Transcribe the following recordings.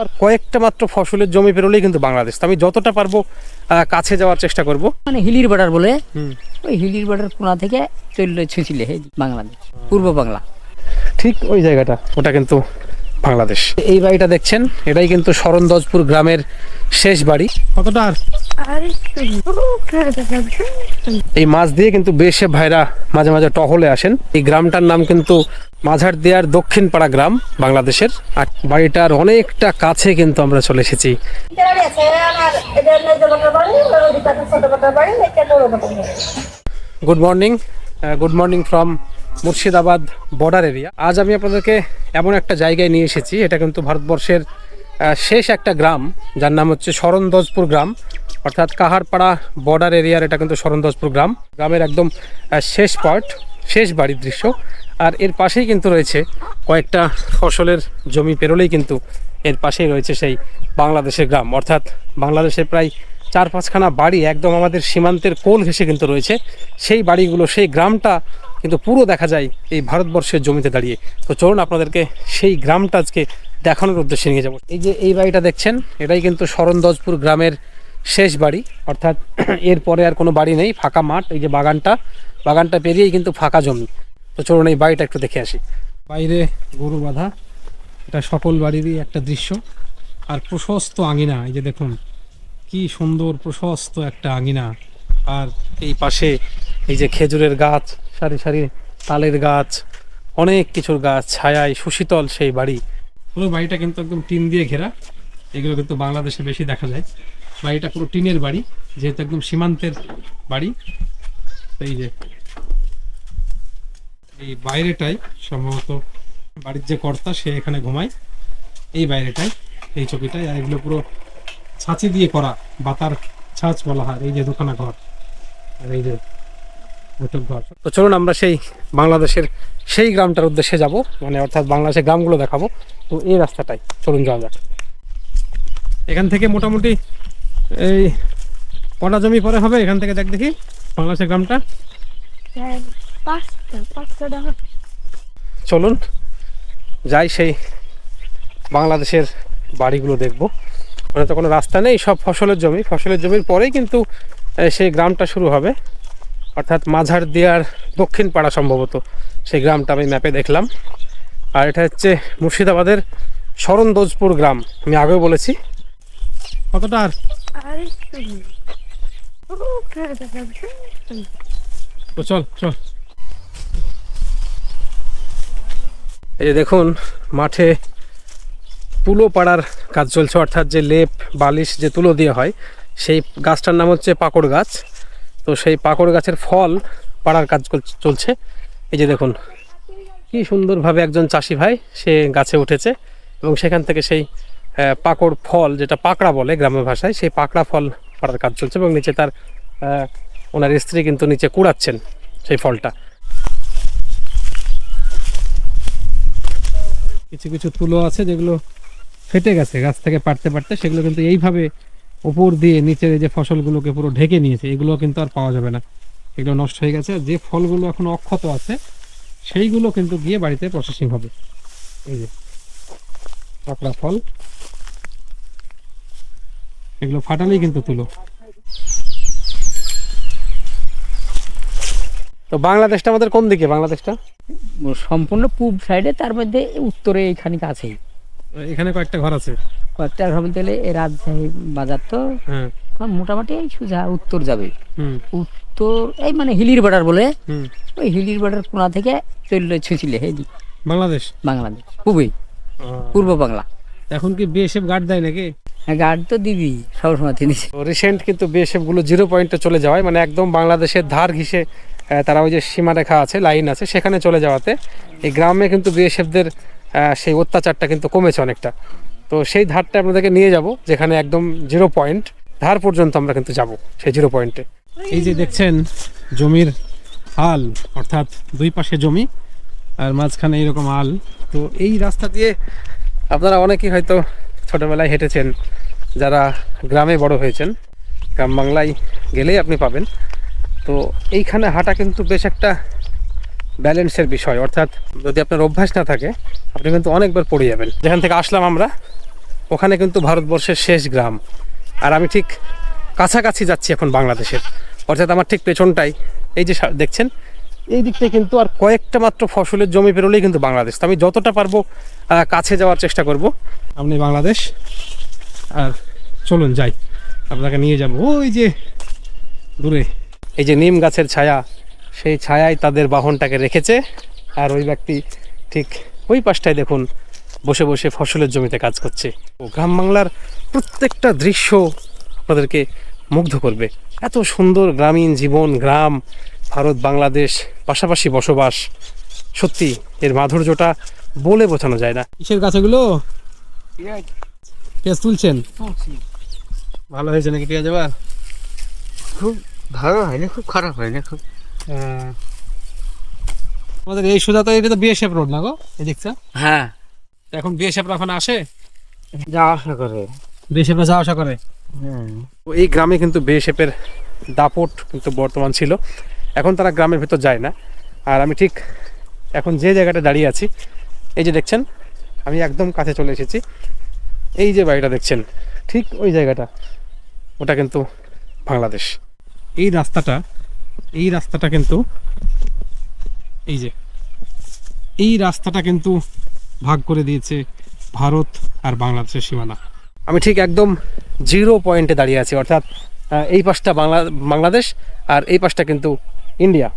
আর কয়েকটা মাত্র ফসলের জমি পেরোলেই কিন্তু বাংলাদেশ। তো আমি যতটা পারব কাছে যাওয়ার চেষ্টা করব। মানে হিলির বর্ডার বলে ওই হিলির বর্ডার কোনা থেকে চললে ছুঁচিলে হে বাংলাদেশ পূর্ব বাংলা। ঠিক ওই জায়গাটা ওটা কিন্তু বাংলাদেশ। এই বাড়িটা দেখছেন এটাই কিন্তু শরণদজপুর গ্রামের শেষ বাড়ি। কতটা আর? এই মাছ দিয়ে কিন্তু বেশে ভাইরা মাঝে মাঝে টহলে আসেন। এই গ্রামটার নাম কিন্তু মাঝার দেয়ার দক্ষিণ পাড়া গ্রাম বাংলাদেশের। আর বাড়িটার অনেকটা কাছে কিন্তু আমরা চলে এসেছি। Good morning good morning from Murshidabad border area আজ আমি আপনাদেরকে এমন একটা জায়গায় নিয়ে এসেছি, এটা কিন্তু ভারতবর্ষের শেষ একটা গ্রাম, যার নাম হচ্ছে শরণদজপুর গ্রাম, অর্থাৎ কাহারপাড়া বর্ডার এরিয়ার এটা কিন্তু শরণদজপুর গ্রাম। গ্রামের একদম শেষ পার্ট শেষ বাড়ির দৃশ্য। আর এর পাশেই কিন্তু রয়েছে কয়েকটা ফসলের জমি পেরোলেই কিন্তু এর পাশেই রয়েছে সেই বাংলাদেশের গ্রাম। অর্থাৎ বাংলাদেশের প্রায় চার পাঁচখানা বাড়ি একদম আমাদের সীমান্তের কোল ঘেসে কিন্তু রয়েছে। সেই বাড়িগুলো, সেই গ্রামটা কিন্তু পুরো দেখা যায় এই ভারতবর্ষের জমিতে দাঁড়িয়ে। তো চলুন আপনাদেরকে সেই গ্রামটা আজকে দেখানোর উদ্দেশ্যে নিয়ে যাব। এই যে এই বাড়িটা দেখছেন, এটাই কিন্তু শরণদজপুর গ্রামের শেষ বাড়ি। অর্থাৎ এরপরে আর কোনো বাড়ি নেই, ফাঁকা মাঠ, এই যে বাগানটা। বাগানটা পেরিয়েই কিন্তু ফাঁকা জমি। তো চলুন এই বাড়িটা একটু দেখে আসি। বাইরে গরু বাঁধা, এটা সকল বাড়িরই একটা দৃশ্য। আর প্রশস্ত আঙিনা, এই যে দেখুন, কি সুন্দর প্রশস্ত একটা আঙিনা। আর এই পাশে এই যে খেজুরের গাছ, সারি সারি তালের গাছ, অনেক কিছুর গাছ, ছায়ায় সুশীতল সেই বাড়ি। পুরো বাড়িটা কিন্তু একদম টিন দিয়ে ঘেরা। এগুলো কিন্তু বাংলাদেশে বেশি দেখা যায়। বাড়িটা পুরো টিনের বাড়ি, যেহেতু একদম সীমান্তের বাড়ি। এই যে, এই বাইরেটাই সম্ভবত বাড়ির যে কর্তা, সে এখানে ঘুমায়। এই বাইরেটাই, এই ছবিটাই, আর এগুলো পুরো ছাঁচি দিয়ে করা, বাতার ছাঁচ বলা হয় এই যে দোকানা ঘর। আর এই যে ঘর তো চলুন আমরা সেই বাংলাদেশের সেই গ্রামটার উদ্দেশ্যে যাব। মানে অর্থাৎ বাংলাদেশের গ্রামগুলো দেখাবো। তো এই রাস্তাটাই। চলুন যাওয়া যাক। এখান থেকে মোটামুটি এই কটা জমি পরে হবে? এখান থেকে দেখ দেখি। বাংলাদেশের গ্রামটা। টাকা চলুন যাই সেই বাংলাদেশের বাড়িগুলো দেখব। ওখানে তো কোনো রাস্তা নেই সব ফসলের জমি। ফসলের জমির পরেই কিন্তু সেই গ্রামটা শুরু হবে। অর্থাৎ মাঝার দেয়ার দক্ষিণ পাড়া সম্ভবত, সেই গ্রামটা আমি ম্যাপে দেখলাম। আর এটা হচ্ছে মুর্শিদাবাদের শরণদোজপুর গ্রাম, আমি আগেও বলেছি। কতটা আর? চল চল। এই যে দেখুন, মাঠে তুলো পাড়ার কাজ চলছে, অর্থাৎ যে লেপ, বালিশ, যে তুলো দিয়ে হয়, সেই গাছটার নাম হচ্ছে পাকড় গাছ। তো সেই পাকড় গাছের ফল পাড়ার কাজ চল- চলছে। এই যে দেখুন, কি সুন্দরভাবে একজন চাষি ভাই সে গাছে উঠেছে এবং সেখান থেকে সেই পাকড় ফল যেটা পাকড়া বলে গ্রামের ভাষায়, সেই পাকড়া ফল পাড়ার কাজ চলছে এবং নিচে তার ওনার স্ত্রী কিন্তু নিচে কুড়াচ্ছেন সেই ফলটা। কিছু কিছু তুলো আছে যেগুলো ফেটে গেছে, গাছ থেকে পারতে পারতে সেগুলো কিন্তু এইভাবে উপর দিয়ে নিচের এই যে ফসলগুলোকে পুরো ঢেকে নিয়েছে এগুলো কিন্তু আর পাওয়া যাবে না। এগুলো নষ্ট হয়ে গেছে। আর যে ফলগুলো এখন অক্ষত আছে সেইগুলো কিন্তু গিয়ে বাড়িতে প্রসেসিং হবে। এই যে পাকড়া ফল। এগুলো ফাটালেই কিন্তু তুলো। তো বাংলাদেশটা আমাদের কোন দিকে? বাংলাদেশটা? সম্পূর্ণ পূব সাইডে তার মধ্যে উত্তরে এইখানে কাছেই এখানে কয়েকটা ঘর আছে। কয়েকটা মধ্যে এই রাজশাহী বাজার তো। মোটামুটি এই সোজা উত্তর যাবে। উত্তর এই মানে হিলির বর্ডার বলে। ওই হিলির বর্ডার কোনা থেকে চললে ছুঁছিলে হে বাংলাদেশ? বাংলাদেশ খুবই পূর্ব বাংলা। এখন কি বিএসএফ গার্ড দেয় নাকি? হ্যাঁ গার্ড তো দিবি সবসময় তিনি। রিসেন্ট কিন্তু বিএসএফগুলো জিরো পয়েন্টে চলে যাওয়ায় মানে একদম বাংলাদেশের ধার ঘিসে তারা ওই যে সীমারেখা আছে লাইন আছে সেখানে চলে যাওয়াতে এই গ্রামে কিন্তু বিএসএফদের সেই অত্যাচারটা কিন্তু কমেছে অনেকটা। তো সেই ধারটা আপনাদেরকে নিয়ে যাব, যেখানে একদম জিরো পয়েন্ট ধার পর্যন্ত আমরা কিন্তু যাব সেই জিরো পয়েন্টে এই যে দেখছেন জমির হাল, অর্থাৎ দুই পাশে জমি, আর মাঝখানে এরকম হাল। তো এই রাস্তা দিয়ে আপনারা অনেকেই হয়তো ছোটোবেলায় হেঁটেছেন, যারা গ্রামে বড় হয়েছেন। গ্রাম বাংলায় গেলেই আপনি পাবেন। তো এইখানে হাঁটা কিন্তু বেশ একটা ব্যালেন্সের বিষয়, অর্থাৎ যদি আপনার অভ্যাস না থাকে, আপনি কিন্তু অনেকবার পড়ে যাবেন। যেখান থেকে আসলাম আমরা ওখানে কিন্তু ভারতবর্ষের শেষ গ্রাম। আর আমি ঠিক কাছাকাছি যাচ্ছি এখন বাংলাদেশের। অর্থাৎ আমার ঠিক পেছনটাই। এই যে দেখছেন? এই দিকটায় কিন্তু আর কয়েকটা মাত্র ফসলের জমি পেরোলেই কিন্তু বাংলাদেশ। তো আমি যতটা পারব কাছে যাওয়ার চেষ্টা করব। আপনি বাংলাদেশ। আর চলুন, যাই। আপনাকে নিয়ে যাব। ওই যে দূরে। এই যে নিম গাছের ছায়া, সেই ছায়ায় তাদের বাহনটাকে রেখেছে। আর ওই ব্যক্তি ঠিক ওই পাশটায় দেখুন বসে বসে ফসলের জমিতে কাজ করছে। ও গ্রাম বাংলার প্রত্যেকটা দৃশ্য আপনাদেরকে মুগ্ধ করবে। এত সুন্দর গ্রামীণ জীবন গ্রাম ভারত বাংলাদেশ পাশাপাশি বসবাস। সত্যি এর মাধুর্যটা বলে বোঝানো যায় না। কিসের গাছ এগুলো পেঁয়াজ তুলছেন? ভালো হয়েছে নাকি পেঁয়াজ এবার? খুব ভালো হয়নি খুব খারাপ হয়নি খুব। হ্যাঁ। আমাদের এই সোজা তো এটা তো বিএসএফ রোড না গো? এই দেখছ হ্যাঁ। এখন বিএসএফ এখন আসে? যা আশা করে। বিএসএফ যাওয়া আসা করে? এই গ্রামে কিন্তু বিএসএফের দাপট কিন্তু বর্তমান ছিল। এখন তারা গ্রামের ভেতর যায় না। আর আমি ঠিক এখন যে জায়গাটা দাঁড়িয়ে আছি এই যে দেখছেন আমি একদম কাছে চলে এসেছি। এই যে বাড়িটা দেখছেন ঠিক ওই জায়গাটা। ওটা কিন্তু বাংলাদেশ। এই রাস্তাটা এই রাস্তাটা কিন্তু এই যে এই রাস্তাটা কিন্তু ভাগ করে দিয়েছে ভারত আর বাংলাদেশের সীমানা। আমি ঠিক একদম জিরো পয়েন্টে দাঁড়িয়ে আছি, অর্থাৎ এই পাশটা বাংলা, বাংলাদেশ আর এই পাশটা কিন্তু ইন্ডিয়া।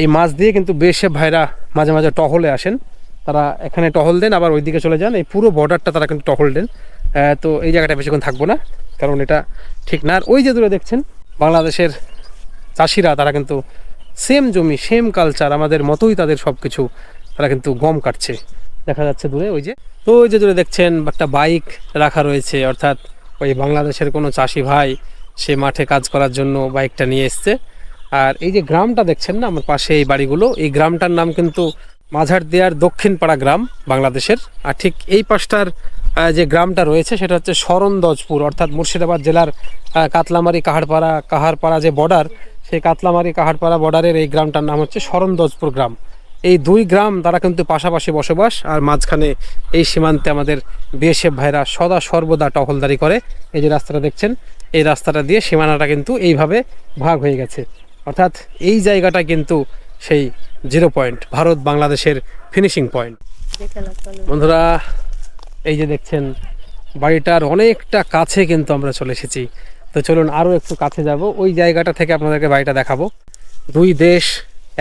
এই মাছ দিয়ে কিন্তু বেশে ভাইরা মাঝে মাঝে টহলে আসেন। তারা এখানে টহল দেন, আবার ওইদিকে চলে যান। এই পুরো বর্ডারটা তারা কিন্তু টহল দেন। তো এই জায়গাটা বেশিক্ষণ থাকব না, কারণ এটা ঠিক না। আর ওই যে দূরে দেখছেন, বাংলাদেশের চাষিরা, তারা কিন্তু সেম জমি সেম কালচার আমাদের মতোই তাদের সব কিছু তারা কিন্তু গম কাটছে। দেখা যাচ্ছে দূরে, ওই যে। তো ওই যে দূরে দেখছেন, একটা বাইক রাখা রয়েছে, অর্থাৎ ওই বাংলাদেশের কোনো চাষি ভাই, সে মাঠে কাজ করার জন্য বাইকটা নিয়ে এসছে। আর এই যে গ্রামটা দেখছেন না, আমার পাশে এই বাড়িগুলো, এই গ্রামটার নাম কিন্তু মাঝার দেয়ার দক্ষিণ পাড়া গ্রাম বাংলাদেশের। আর ঠিক এই পাশটার যে গ্রামটা রয়েছে, সেটা হচ্ছে শরণদজপুর, অর্থাৎ মুর্শিদাবাদ জেলার কাতলামারি কাহারপাড়া কাহারপাড়া যে বর্ডার সেই কাতলামারি কাহারপাড়া বর্ডারের এই গ্রামটার নাম হচ্ছে শরণদজপুর গ্রাম। এই দুই গ্রাম তারা কিন্তু পাশাপাশি বসবাস, আর মাঝখানে এই সীমান্তে আমাদের বিএসএফ ভাইরা সদা সর্বদা টহলদারি করে। এই যে রাস্তাটা দেখছেন, এই রাস্তাটা দিয়ে সীমানাটা কিন্তু এইভাবে ভাগ হয়ে গেছে। অর্থাৎ এই জায়গাটা কিন্তু সেই জিরো পয়েন্ট, ভারত বাংলাদেশের ফিনিশিং পয়েন্ট। বন্ধুরা, এই যে দেখছেন, বাড়িটার অনেকটা কাছে কিন্তু আমরা চলে এসেছি। তো চলুন আরও একটু কাছে যাব। ওই জায়গাটা থেকে আপনাদেরকে বাড়িটা দেখাবো। দুই দেশ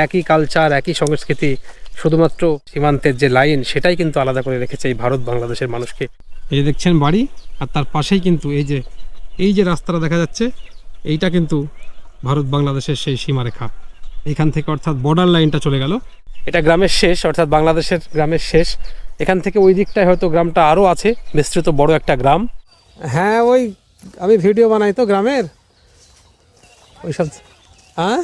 একই কালচার একই সংস্কৃতি শুধুমাত্র সীমান্তের যে লাইন সেটাই কিন্তু আলাদা করে রেখেছে এই ভারত বাংলাদেশের মানুষকে। এই যে দেখছেন বাড়ি আর তার পাশেই কিন্তু এই যে এই যে রাস্তাটা দেখা যাচ্ছে এইটা কিন্তু ভারত বাংলাদেশের সেই সীমারেখা। এখান থেকে অর্থাৎ বর্ডার লাইনটা চলে গেল। এটা গ্রামের শেষ অর্থাৎ বাংলাদেশের গ্রামের শেষ। এখান থেকে ওই দিকটায় হয়তো গ্রামটা আরও আছে বিস্তৃত বড় একটা গ্রাম। হ্যাঁ ওই আমি ভিডিও বানাই তো গ্রামের। ওই সব হ্যাঁ?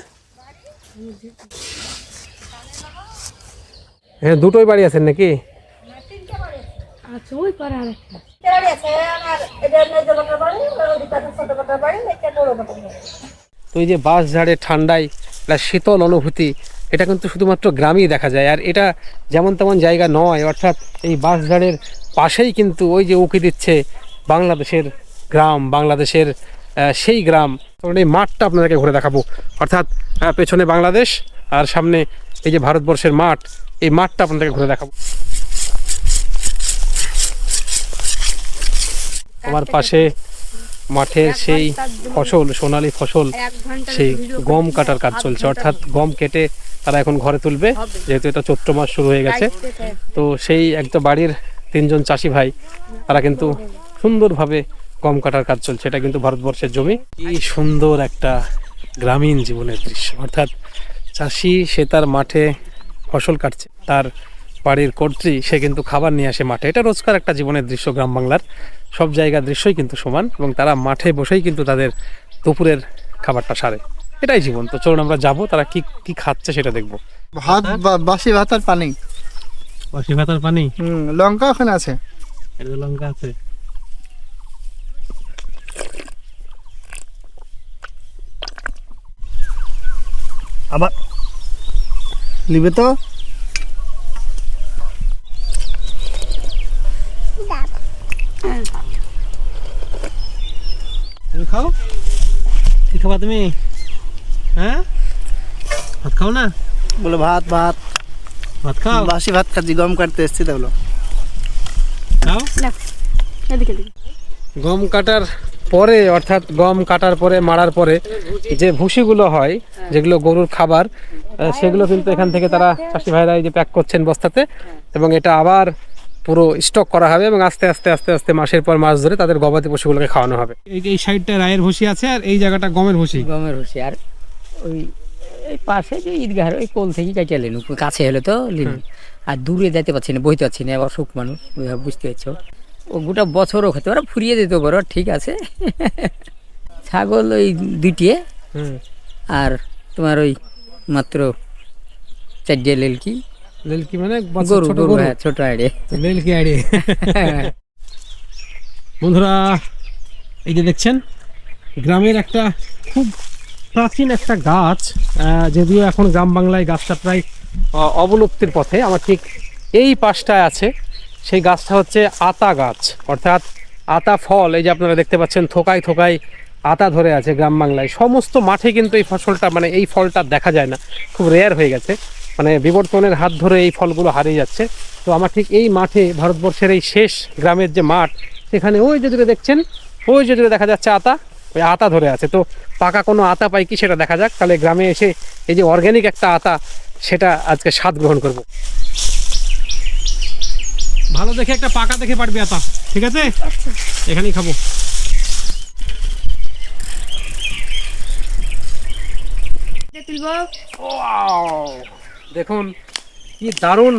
হ্যাঁ দুটোই বাড়ি আছেন নাকি? ওই তো এই যে বাস ঝাড়ে ঠান্ডায় একটা শীতল অনুভূতি এটা কিন্তু শুধুমাত্র গ্রামেই দেখা যায়। আর এটা যেমন তেমন জায়গা নয় অর্থাৎ এই বাস ঝাড়ের পাশেই কিন্তু ওই যে উকি দিচ্ছে বাংলাদেশের গ্রাম বাংলাদেশের সেই গ্রাম। তখন এই মাঠটা আপনাদেরকে ঘুরে দেখাবো। অর্থাৎ পেছনে বাংলাদেশ আর সামনে এই যে ভারতবর্ষের মাঠ এই মাঠটা আপনাদেরকে ঘুরে দেখাবো। আমার পাশে মাঠের সেই ফসল সোনালী ফসল সেই গম কাটার কাজ চলছে। অর্থাৎ গম কেটে তারা এখন ঘরে তুলবে যেহেতু এটা চৈত্র মাস শুরু হয়ে গেছে। তো সেই একটা বাড়ির তিনজন চাষি ভাই তারা কিন্তু সুন্দরভাবে গম কাটার কাজ চলছে এটা কিন্তু ভারতবর্ষের জমি। কি সুন্দর একটা গ্রামীণ জীবনের দৃশ্য। অর্থাৎ চাষি সে তার মাঠে ফসল কাটছে তার বাড়ির কর্ত্রী সে কিন্তু খাবার নিয়ে আসে মাঠে। এটা রোজকার একটা জীবনের দৃশ্য গ্রাম বাংলার। সব জায়গার দৃশ্যই কিন্তু সমান এবং তারা মাঠে বসেই কিন্তু তাদের দুপুরের খাবারটা সারে। এটাই জীবন। তো চলুন আমরা যাব তারা কি কি খাচ্ছে সেটা দেখব। ভাত বা- বাসি ভাত আর পানি। বাসি ভাতার পানি? হুম লঙ্কা ওখানে আছে। লঙ্কা আছে। আবার নিবে তো? খাও? কি খাবা তুমি? হ্যাঁ? ভাত খাও না? বলে ভাত ভাত। ভাত খাও? বাসি ভাত খাচ্ছি গম কাটতে এসছি তো বলো খাও এদিকে। গম কাটার পরে অর্থাৎ গম কাটার পরে মারার পরে যে ভুসিগুলো হয় যেগুলো গরুর খাবার সেগুলো কিন্তু এখান থেকে তারা চাষি ভাইরা এই যে প্যাক করছেন বস্তাতে এবং এটা আবার পুরো স্টক করা হবে এবং আস্তে আস্তে আস্তে আস্তে মাসের পর মাস ধরে তাদের গবাদি পশুগুলোকে খাওয়ানো হবে। এই এই সাইডটা রায়ের ভুসি আছে আর এই জায়গাটা গমের ভুসি? গমের ভুসি আর ওই এই পাশে যে ঈদগাহ ওই কোল থেকে কাইটা লেন কাছে হলে তো লিন আর দূরে যেতে পারছি না বইতে পারছি না আবার সুখ মানুষ বুঝতে পারছ? ও গোটা বছরও খেতে পারো ফুরিয়ে দিতে পারো ঠিক আছে। ছাগল ওই দুইটিয়ে আর তোমার ওই মাত্র চারটে লেলকি। লেলকি মানে গরু গরু হ্যাঁ ছোট আইডে। লেলকি আড়ে বন্ধুরা এই যে দেখছেন গ্রামের একটা খুব প্রাচীন একটা গাছ যদিও এখন গ্রাম বাংলায় গাছটা প্রায় অবলুপ্তির পথে আমার ঠিক এই পাশটায় আছে। সেই গাছটা হচ্ছে আতা গাছ। অর্থাৎ আতা ফল, এই যে আপনারা দেখতে পাচ্ছেন, থোকায় থোকায় আতা ধরে আছে গ্রাম বাংলায়। সমস্ত মাঠে কিন্তু এই ফসলটা মানে এই ফলটা দেখা যায় না। খুব রেয়ার হয়ে গেছে। মানে বিবর্তনের হাত ধরে এই ফলগুলো হারিয়ে যাচ্ছে। তো আমার ঠিক এই মাঠে, ভারতবর্ষের এই শেষ গ্রামের যে মাঠ, সেখানে ওই যে দূরে দেখছেন, ওই যে দূরে দেখা যাচ্ছে আতা, ওই আতা ধরে আছে। তো পাকা কোনো আতা পাই কি সেটা দেখা যাক। তাহলে গ্রামে এসে এই যে অর্গ্যানিক একটা আতা, সেটা আজকে স্বাদ গ্রহণ করব। ভালো দেখে একটা পাকা দেখে পারবি আতা ঠিক আছে? এখানেই খাব! দেখুন কি দারুণ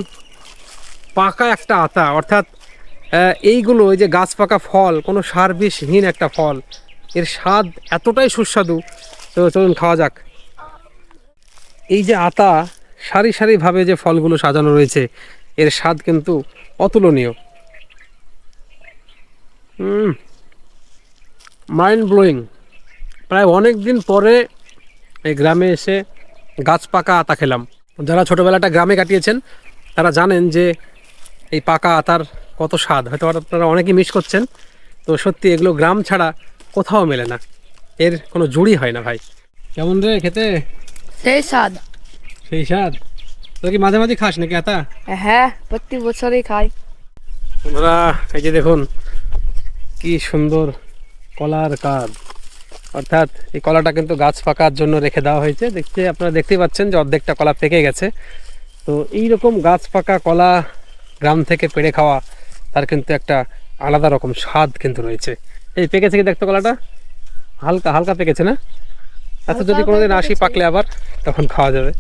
পাকা একটা আতা অর্থাৎ এইগুলো এই যে গাছ পাকা ফল কোনো সার বিষহীন একটা ফল এর স্বাদ এতটাই সুস্বাদু। তো চলুন খাওয়া যাক। এই যে আতা সারি সারিভাবে যে ফলগুলো সাজানো রয়েছে এর স্বাদ কিন্তু অতুলনীয়। মাইন্ড ব্লোয়িং প্রায় অনেক দিন পরে এই গ্রামে এসে গাছ পাকা আতা খেলাম। যারা ছোটোবেলাটা গ্রামে কাটিয়েছেন তারা জানেন যে এই পাকা আতার কত স্বাদ। হয়তো আপনারা অনেকেই মিস করছেন তো সত্যি এগুলো গ্রাম ছাড়া কোথাও মেলে না। এর কোনো জুড়ি হয় না ভাই। কেমন রে খেতে? সেই স্বাদ। সেই স্বাদ? তো কি মাঝে মাঝে খাস নাকি আতা? হ্যাঁ প্রতি বছরই খাই। তোমরা এই যে দেখুন কি সুন্দর কলার কাঁধ অর্থাৎ এই কলাটা কিন্তু গাছ পাকার জন্য রেখে দেওয়া হয়েছে। দেখতে আপনারা দেখতেই পাচ্ছেন যে অর্ধেকটা কলা পেকে গেছে। তো এই রকম গাছ পাকা কলা গ্রাম থেকে পেড়ে খাওয়া তার কিন্তু একটা আলাদা রকম স্বাদ কিন্তু রয়েছে। এই পেকেছে কি দেখতে কলাটা? হালকা হালকা পেকেছে না? আচ্ছা যদি কোনোদিন আসি পাকলে আবার তখন খাওয়া যাবে।